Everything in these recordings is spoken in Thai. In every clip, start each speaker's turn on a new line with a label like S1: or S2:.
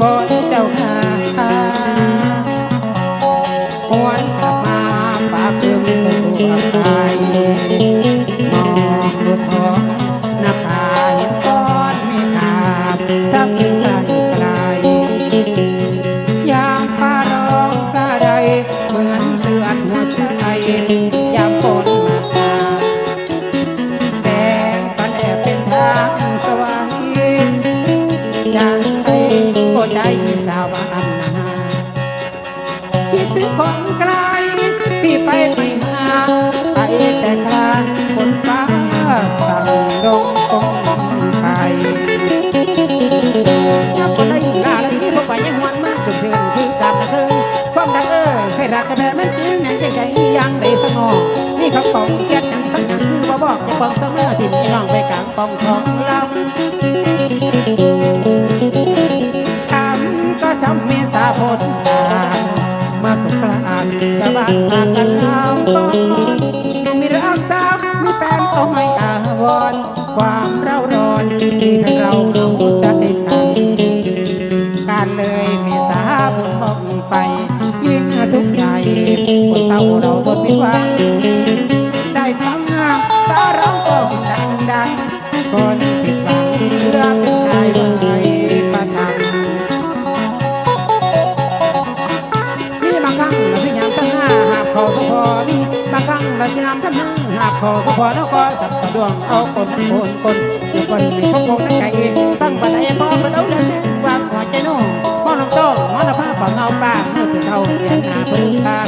S1: คนเจ้าค่ะหวนกลับมาฟ้าคืมทั่วไปมองดูท้องหน้าผาเห็นก้อนไม่ขาดถ้าเป็นใคร คิดถึงคนไกลพี่ไปไม่มาไปแต่คลาฝนฟ้าสั่งลงคงไปยามคนได้ลาเลยพวกไปยังหวนมาสุดชื่นคือดำนะคือความรักเอ้ยใครรักกันแบบมันกินหนังใจใจยังได้สงบนี่คำของเกียดหนังสักอย่างคือบ่บอกจะฟังเสมอที่มีน้องไปกลางปองของลำช้ำก็ช้ำเมษาพนทาง มาสงกรานต์ชาวบ้านพากันลำต้นดูมีร่างสาวมีแฟนเขาไม่อาวรณ์ความเร่าร้อนมีเพียงเราเขาใจทำการเลยมีสาบนบ้องไฟยิ่งทุกข์ใหญ่คนเศร้าเราทนผิดหวั รั้งเราพยามทำหน้าหาบเขอสพอนก็สับสะดวงเอาคนคนคนอยู่คนในพวกคงนักไก่ฟังบันไดพ่อมาแล้วเดินวางหัวใจนุ่มองลำต้นมองลำผ้าฝังเอาฟ้าเมื่อจะเท่าเสียงหนาพื้นทา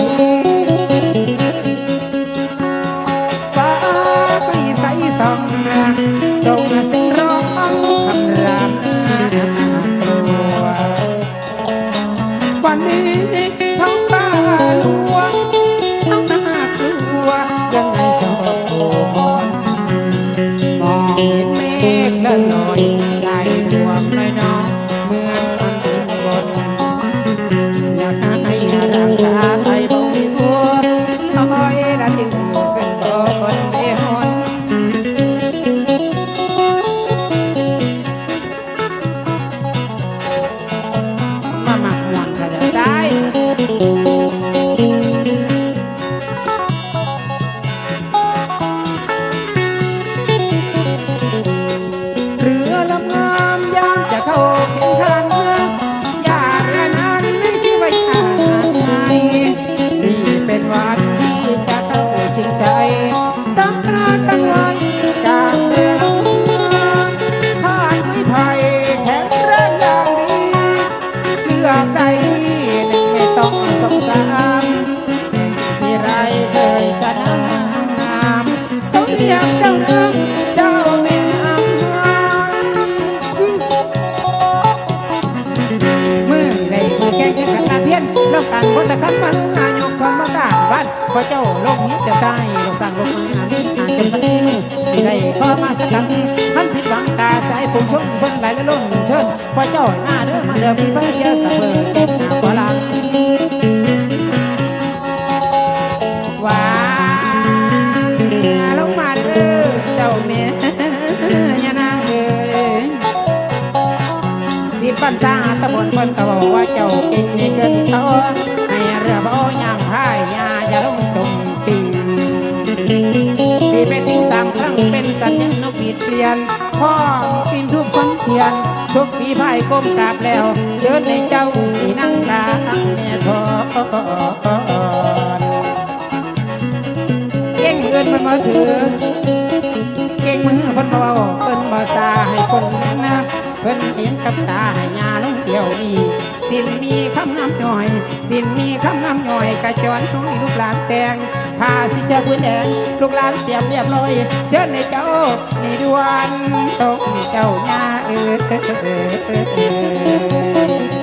S1: พระเจ้าโลงนี้จะตายลงสั่งโลงมามีอาจจะสักมือไม่ได้ก็มาสักกันขันผิดหวังกาสายฝูงชนเพิ่นไหลและล้นเชิญพระเจ้าหน้าเด้อมาเด้อพี่เพื่อเดียเสมอเก่งหน้าพลังว้าลงมาเด้อเจ้าเมียยานางเอ้ยสิปันซาตะบนเพิ่นก็บอกว่าเจ้าเก่งนี่เกินเขาให้เรือบ่ยามพายยา อย่าลงจมปิงพี่ไปติ้งสามครั้งเป็นสัญญาณผิดเปลี่ยน พ่อปินทุกคนเทียน ทุกฝีพายก้มกราบแล้ว เชิญในเจ้าที่นั่งกลางแม่ทอนเก่งมือมันมาถือ เก่งมือพิ่นบ่เว้าเพิ่นบ่ซาให้คนนะเพิ่นเห็นกับตาให้ยาลงเดียวนี้สินมีคำน้ำย่อย สินมีคำน้ำย่อยกระจรน้อยลูกหลานแต่งพาสิเจ้าพื้นแดงลูกหลานเสียมเรียบร้อยเชิญในเจ้าในดวนตกเจ้ายาเออเออเออเออเออ